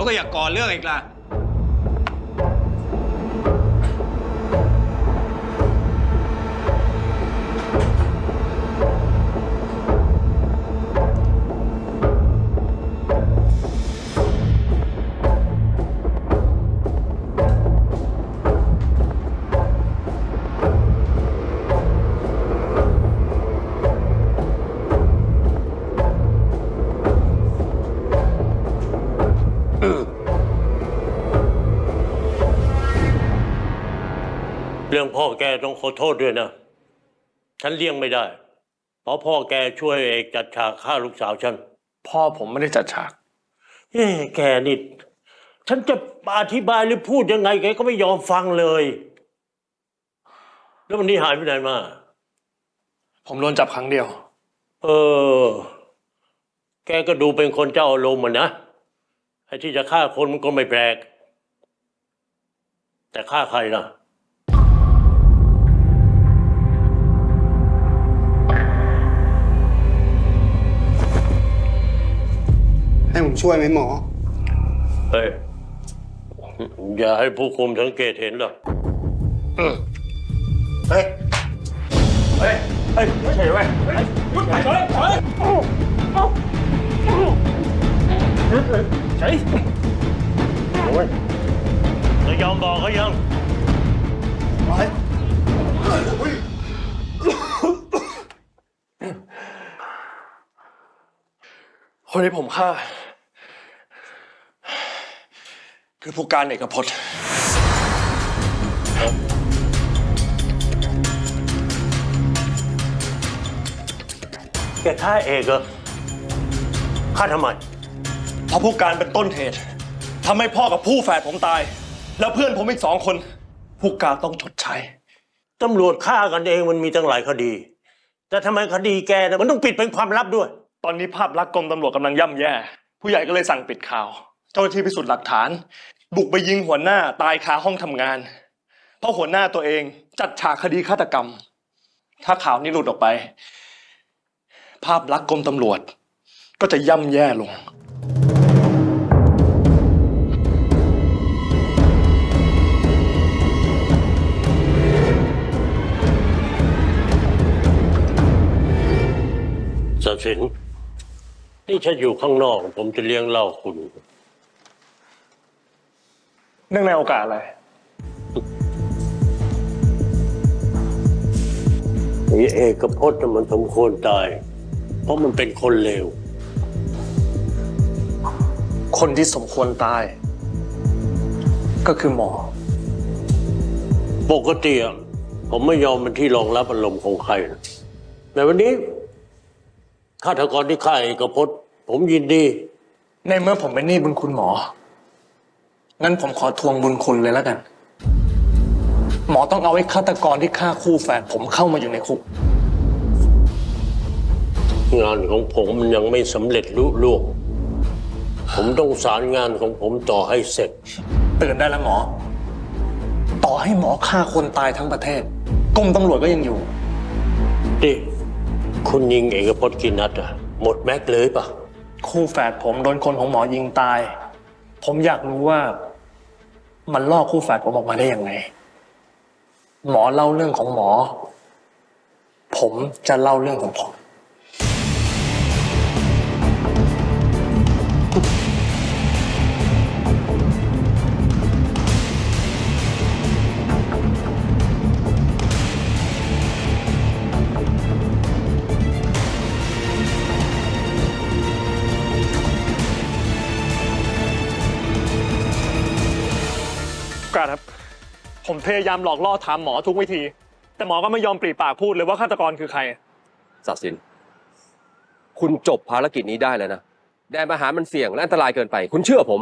แล้วก็อย่าก่อเรื่องอีกล่ะ เรื่องพ่อแกต้องขอโทษด้วยนะ ฉันเลี่ยงไม่ได้ เพราะพ่อแกช่วยเอกจัดฉากฆ่าลูกสาวฉัน พ่อผมไม่ได้จัดฉาก เอ้แกนี่ ฉันจะอธิบายหรือพูดยังไงแกก็ไม่ยอมฟังเลย แล้ววันนี้หายไปไหนมา ผมโดนจับครั้งเดียว เออ แกก็ดูเป็นคนเจ้าอารมณ์อะนะ ไอ้ที่จะฆ่าคนมันก็ไม่แปลก แต่ฆ่าใครล่ะ ผมช่วยไหมหมอ เฮ้ย อย่าให้ผู้คุมสังเกตเห็นหรอกเฮ้ย เฮ้ย เฮ้ยไม่ใช่เว้ยเฮ้ยหยุดไปเลยเฮ้ยใช่โอ้ยจะยอมบอกเขายังคนที่ผมฆ่า คือผู้การเอกพจน์ แกฆ่าเอกเหรอฆ่าทำไม เพราะผู้การเป็นต้นเหตุทำให้พ่อกับผู้แฝดผมตาย แล้วเพื่อนผมอีกสองคน ผู้การต้องชดใช้ ตำรวจฆ่ากันเองมันมีตั้งหลายคดี แต่ทำไมคดีแกนะมันต้องปิดเป็นความลับด้วย ตอนนี้ภาพลักษณ์กรมตำรวจกำลังย่ำแย่ ผู้ใหญ่ก็เลยสั่งปิดข่าว เจ้าหน้าที่พิสูจน์หลักฐาน บุกไปยิงหัวหน้าตายคาห้องทำงาน เพราะหัวหน้าตัวเองจัดฉากคดีฆาตกรรม ถ้าข่าวนี้หลุดออกไป ภาพลักษณ์กรมตำรวจ ก็จะย่ำแย่ลง สัสินนี่ฉันอยู่ข้างนอก ผมจะเลี้ยงเหล้าคุณ เนื่องในโอกาสอะไร ไอ้เอกพจน์น่ะมันสมควรตาย เพราะมันเป็นคนเลว คนที่สมควรตาย ก็คือหมอ ปกติอะผมไม่ยอมเป็นที่รองรับอารมณ์ของใครนะแต่วันนี้ฆาตกรที่ฆ่าเอกพจน์ ผมยินดี ในเมื่อผมเป็นหนี้บุญคุณหมอ งั้นผมขอทวงบุญคุณเลยแล้วกัน หมอต้องเอาไอ้ฆาตกรที่ฆ่าคู่แฝดผมเข้ามาอยู่ในคุก งานของผมมันยังไม่สำเร็จลุล่วงผมต้องสารงานของผมต่อให้เสร็จ ตื่นได้แล้วหมอ ต่อให้หมอฆ่าคนตายทั้งประเทศกรมตำรวจก็ยังอยู่ดิคุณยิงเอกพจน์กินนัดอะหมดแม็กเลยปะคู่แฝดผมโดนคนของหมอยิงตาย ผมอยากรู้ว่า มันลอกคู่แฝดผมออกมาได้ยังไง หมอเล่าเรื่องของหมอ ผมจะเล่าเรื่องของผม กาครับ ผมพยายามหลอกล่อถามหมอทุกวิธี แต่หมอก็ไม่ยอมปรีปากพูดเลยว่าฆาตกรคือใคร ศักดิ์สิน คุณจบภารกิจนี้ได้แล้วนะแดนประหารมันเสี่ยงและอันตรายเกินไป คุณเชื่อผม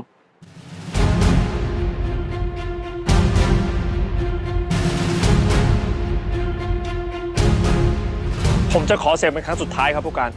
ผมจะขอเสพเป็นครั้งสุดท้ายครับผู้การ